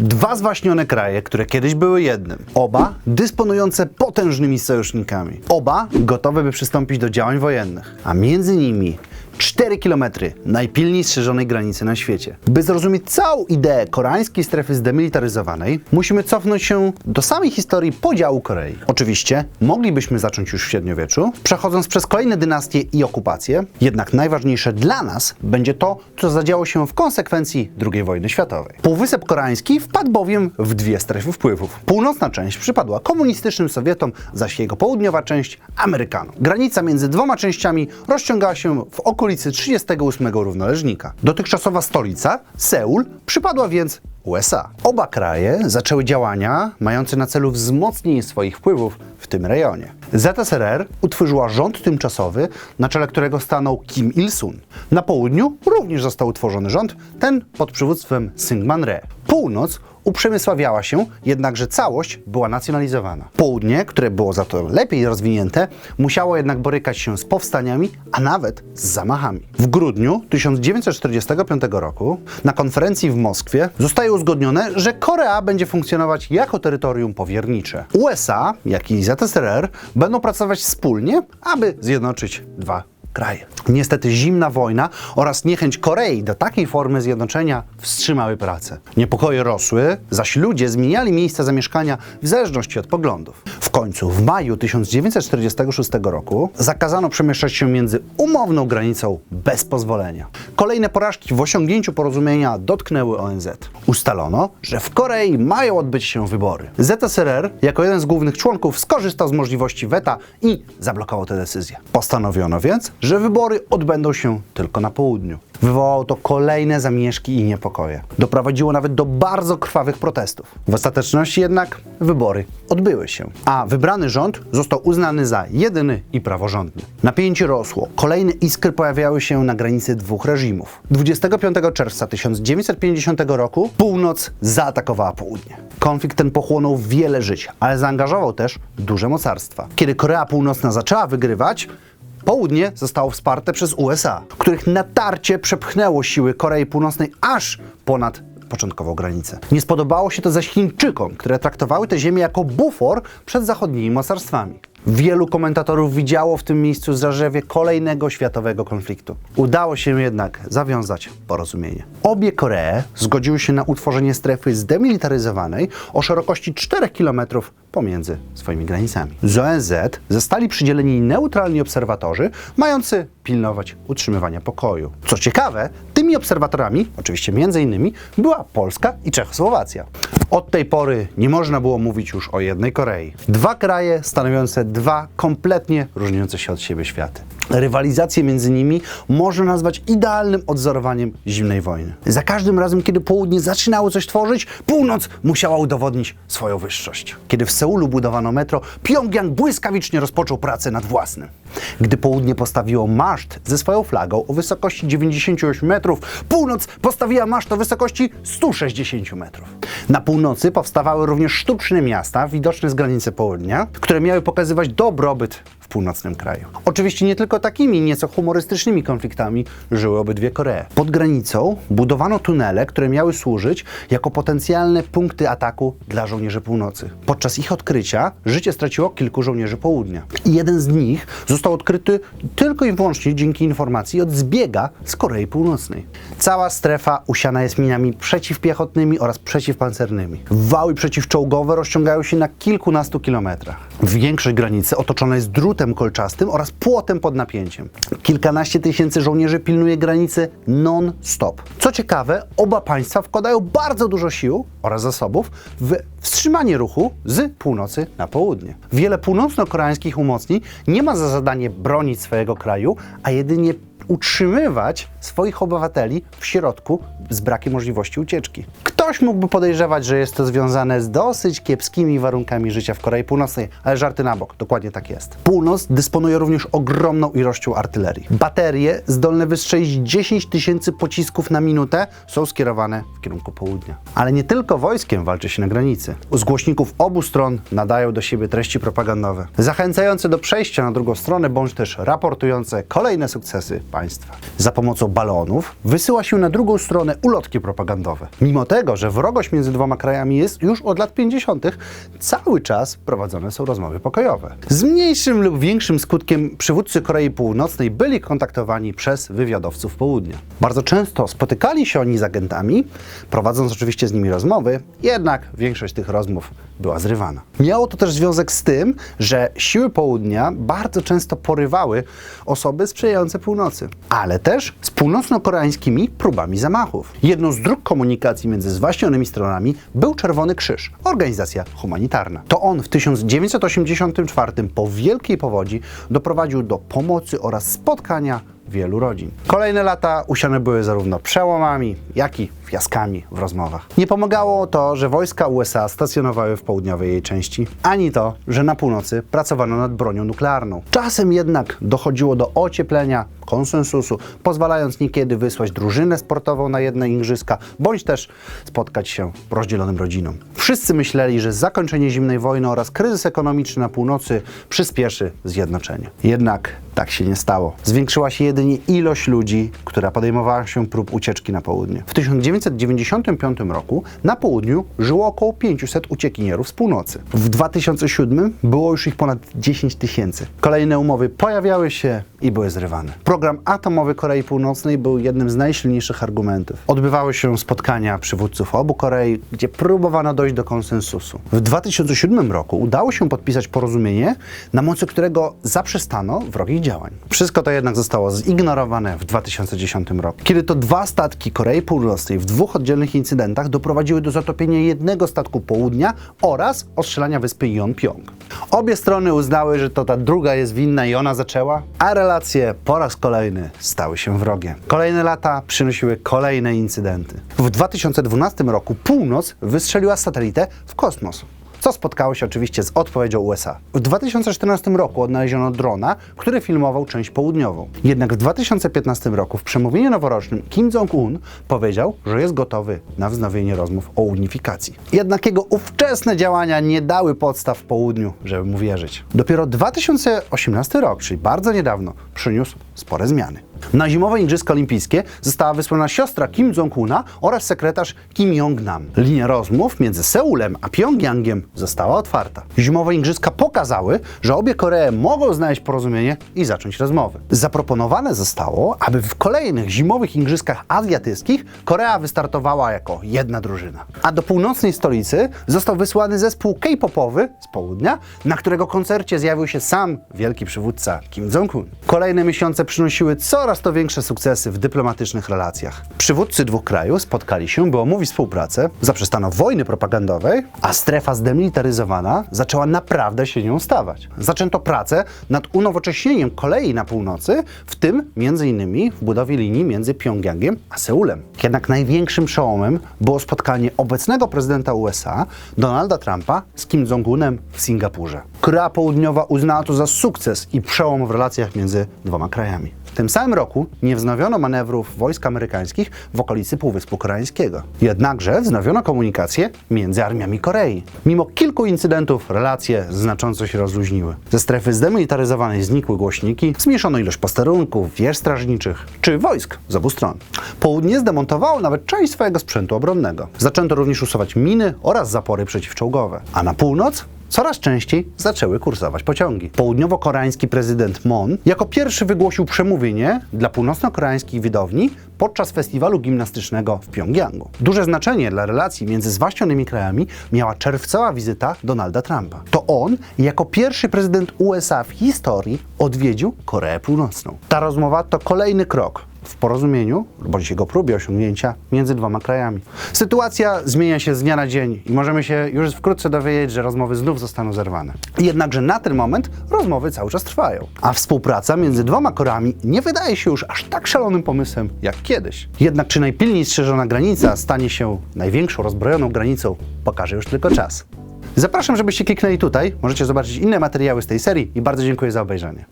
Dwa zwaśnione kraje, które kiedyś były jednym. Oba dysponujące potężnymi sojusznikami. Oba gotowe, by przystąpić do działań wojennych. A między nimi 4 kilometry najpilniej strzeżonej granicy na świecie. By zrozumieć całą ideę koreańskiej strefy zdemilitaryzowanej, musimy cofnąć się do samej historii podziału Korei. Oczywiście moglibyśmy zacząć już w średniowieczu, przechodząc przez kolejne dynastie i okupacje, jednak najważniejsze dla nas będzie to, co zadziało się w konsekwencji II wojny światowej. Półwysep koreański wpadł bowiem w dwie strefy wpływów. Północna część przypadła komunistycznym Sowietom, zaś jego południowa część Amerykanom. Granica między dwoma częściami rozciągała się w okolicy 38 równoleżnika. Dotychczasowa stolica, Seul, przypadła więc USA. Oba kraje zaczęły działania mające na celu wzmocnienie swoich wpływów w tym rejonie. ZSRR utworzyła rząd tymczasowy, na czele którego stanął Kim Il-sung. Na południu również został utworzony rząd, ten pod przywództwem Syngman Rhee. Północ uprzemysławiała się, jednakże całość była nacjonalizowana. Południe, które było za to lepiej rozwinięte, musiało jednak borykać się z powstaniami, a nawet z zamachami. W grudniu 1945 roku na konferencji w Moskwie zostaje uzgodnione, że Korea będzie funkcjonować jako terytorium powiernicze. USA, jak i ZSRR będą pracować wspólnie, aby zjednoczyć dwa Niestety zimna wojna oraz niechęć Korei do takiej formy zjednoczenia wstrzymały pracę. Niepokoje rosły, zaś ludzie zmieniali miejsca zamieszkania w zależności od poglądów. W końcu, w maju 1946 roku zakazano przemieszczać się między umowną granicą bez pozwolenia. Kolejne porażki w osiągnięciu porozumienia dotknęły ONZ. Ustalono, że w Korei mają odbyć się wybory. ZSRR jako jeden z głównych członków skorzystał z możliwości weta i zablokował tę decyzję. Postanowiono więc, że wybory odbędą się tylko na południu. Wywołało to kolejne zamieszki i niepokoje. Doprowadziło nawet do bardzo krwawych protestów. W ostateczności jednak wybory odbyły się, a wybrany rząd został uznany za jedyny i praworządny. Napięcie rosło, kolejne iskry pojawiały się na granicy dwóch reżimów. 25 czerwca 1950 roku północ zaatakowała południe. Konflikt ten pochłonął wiele żyć, ale zaangażował też duże mocarstwa. Kiedy Korea Północna zaczęła wygrywać, Południe zostało wsparte przez USA, których natarcie przepchnęło siły Korei Północnej aż ponad początkową granicę. Nie spodobało się to zaś Chińczykom, które traktowały tę ziemię jako bufor przed zachodnimi mocarstwami. Wielu komentatorów widziało w tym miejscu zarzewie kolejnego światowego konfliktu. Udało się jednak zawiązać porozumienie. Obie Koree zgodziły się na utworzenie strefy zdemilitaryzowanej o szerokości 4 km pomiędzy swoimi granicami. Z ONZ zostali przydzieleni neutralni obserwatorzy mający pilnować utrzymywania pokoju. Co ciekawe, tymi obserwatorami, oczywiście między innymi, była Polska i Czechosłowacja. Od tej pory nie można było mówić już o jednej Korei. Dwa kraje stanowiące dwa kompletnie różniące się od siebie światy. Rywalizację między nimi można nazwać idealnym odzorowaniem zimnej wojny. Za każdym razem, kiedy południe zaczynało coś tworzyć, północ musiała udowodnić swoją wyższość. Kiedy w Seulu budowano metro, Pjongjang błyskawicznie rozpoczął pracę nad własnym. Gdy południe postawiło maszt ze swoją flagą o wysokości 98 metrów, północ postawiła maszt o wysokości 160 metrów. Na północy powstawały również sztuczne miasta widoczne z granicy południa, które miały pokazywać dobrobyt w północnym kraju. Oczywiście nie tylko takimi nieco humorystycznymi konfliktami żyły obydwie Koree. Pod granicą budowano tunele, które miały służyć jako potencjalne punkty ataku dla żołnierzy północy. Podczas ich odkrycia życie straciło kilku żołnierzy południa. I jeden z nich został odkryty tylko i wyłącznie dzięki informacji od zbiega z Korei Północnej. Cała strefa usiana jest minami przeciwpiechotnymi oraz przeciwpancernymi. Wały przeciwczołgowe rozciągają się na kilkunastu kilometrach. Większość granicy otoczona jest drutem kolczastym oraz płotem pod napięciem. Kilkanaście tysięcy żołnierzy pilnuje granicy non-stop. Co ciekawe, oba państwa wkładają bardzo dużo sił oraz zasobów w wstrzymanie ruchu z północy na południe. Wiele północno-koreańskich umocnień nie ma za zadanie bronić swojego kraju, a jedynie utrzymywać swoich obywateli w środku z brakiem możliwości ucieczki. Ktoś mógłby podejrzewać, że jest to związane z dosyć kiepskimi warunkami życia w Korei Północnej, ale żarty na bok, dokładnie tak jest. Północ dysponuje również ogromną ilością artylerii. Baterie zdolne wystrzelić 10 tysięcy pocisków na minutę są skierowane w kierunku południa. Ale nie tylko wojskiem walczy się na granicy. Z głośników obu stron nadają do siebie treści propagandowe, zachęcające do przejścia na drugą stronę, bądź też raportujące kolejne sukcesy państwa. Za pomocą balonów wysyła się na drugą stronę ulotki propagandowe. Mimo tego, że wrogość między dwoma krajami jest już od lat 50., cały czas prowadzone są rozmowy pokojowe. Z mniejszym lub większym skutkiem przywódcy Korei Północnej byli kontaktowani przez wywiadowców południa. Bardzo często spotykali się oni z agentami, prowadząc oczywiście z nimi rozmowy, jednak większość tych rozmów była zrywana. Miało to też związek z tym, że siły południa bardzo często porywały osoby sprzyjające północy, ale też z północno-koreańskimi próbami zamachów. Jedną z dróg komunikacji między zwaśnionymi stronami był Czerwony Krzyż, organizacja humanitarna. To on w 1984 po wielkiej powodzi doprowadził do pomocy oraz spotkania wielu rodzin. Kolejne lata usiane były zarówno przełomami, jak i fiaskami w rozmowach. Nie pomagało to, że wojska USA stacjonowały w południowej jej części, ani to, że na północy pracowano nad bronią nuklearną. Czasem jednak dochodziło do ocieplenia konsensusu, pozwalając niekiedy wysłać drużynę sportową na jedne igrzyska, bądź też spotkać się rozdzielonym rodzinom. Wszyscy myśleli, że zakończenie zimnej wojny oraz kryzys ekonomiczny na północy przyspieszy zjednoczenie. Jednak tak się nie stało. Zwiększyła się jedynie ilość ludzi, która podejmowała się prób ucieczki na południe. W 1995 roku na południu żyło około 500 uciekinierów z północy. W 2007 było już ich ponad 10 tysięcy. Kolejne umowy pojawiały się i były zrywane. Program atomowy Korei Północnej był jednym z najsilniejszych argumentów. Odbywały się spotkania przywódców obu Korei, gdzie próbowano dojść do konsensusu. W 2007 roku udało się podpisać porozumienie, na mocy którego zaprzestano wrogich działań. Wszystko to jednak zostało zignorowane w 2010 roku, kiedy to dwa statki Korei Północnej w dwóch oddzielnych incydentach doprowadziły do zatopienia jednego statku południa oraz ostrzelania wyspy Yonpyong. Obie strony uznały, że to ta druga jest winna i ona zaczęła, a relacje po raz kolejny stały się wrogiem. Kolejne lata przynosiły kolejne incydenty. W 2012 roku północ wystrzeliła satelitę w kosmos co spotkało się oczywiście z odpowiedzią USA. W 2014 roku odnaleziono drona, który filmował część południową. Jednak w 2015 roku w przemówieniu noworocznym Kim Jong-un powiedział, że jest gotowy na wznowienie rozmów o unifikacji. Jednak jego ówczesne działania nie dały podstaw południu, żeby mu wierzyć. Dopiero 2018 rok, czyli bardzo niedawno, przyniósł spore zmiany. Na zimowe Igrzyska Olimpijskie została wysłana siostra Kim Jong-una oraz sekretarz Kim Jong-nam. Linia rozmów między Seulem a Pjongjangiem została otwarta. Zimowe Igrzyska pokazały, że obie Koree mogą znaleźć porozumienie i zacząć rozmowy. Zaproponowane zostało, aby w kolejnych zimowych Igrzyskach Azjatyckich Korea wystartowała jako jedna drużyna. A do północnej stolicy został wysłany zespół K-popowy z południa, na którego koncercie zjawił się sam wielki przywódca Kim Jong-un. Kolejne miesiące przynosiły coraz to większe sukcesy w dyplomatycznych relacjach. Przywódcy dwóch krajów spotkali się, by omówić współpracę, zaprzestano wojny propagandowej, a strefa zdemilitaryzowana zaczęła naprawdę się nią stawać. Zaczęto pracę nad unowocześnieniem kolei na północy, w tym m.in. w budowie linii między Pjongjangiem a Seulem. Jednak największym przełomem było spotkanie obecnego prezydenta USA, Donalda Trumpa, z Kim Jong-unem w Singapurze. Korea Południowa uznała to za sukces i przełom w relacjach między dwoma krajami. W tym samym roku nie wznowiono manewrów wojsk amerykańskich w okolicy Półwyspu Koreańskiego. Jednakże wznowiono komunikację między armiami Korei. Mimo kilku incydentów relacje znacząco się rozluźniły. Ze strefy zdemilitaryzowanej znikły głośniki, zmniejszono ilość posterunków, wież strażniczych czy wojsk z obu stron. Południe zdemontowało nawet część swojego sprzętu obronnego. Zaczęto również usuwać miny oraz zapory przeciwczołgowe. A na północ coraz częściej zaczęły kursować pociągi. Południowo-koreański prezydent Moon jako pierwszy wygłosił przemówienie dla północno-koreańskich widowni podczas festiwalu gimnastycznego w Pjongjangu. Duże znaczenie dla relacji między zwaśnionymi krajami miała czerwcowa wizyta Donalda Trumpa. To on jako pierwszy prezydent USA w historii odwiedził Koreę Północną. Ta rozmowa to kolejny krok w porozumieniu, bądź jego próbie osiągnięcia między dwoma krajami. Sytuacja zmienia się z dnia na dzień i możemy się już wkrótce dowiedzieć, że rozmowy znów zostaną zerwane. Jednakże na ten moment rozmowy cały czas trwają, a współpraca między dwoma Koreami nie wydaje się już aż tak szalonym pomysłem jak kiedyś. Jednak czy najpilniej strzeżona granica stanie się największą rozbrojoną granicą, pokaże już tylko czas. Zapraszam, żebyście kliknęli tutaj, możecie zobaczyć inne materiały z tej serii i bardzo dziękuję za obejrzenie.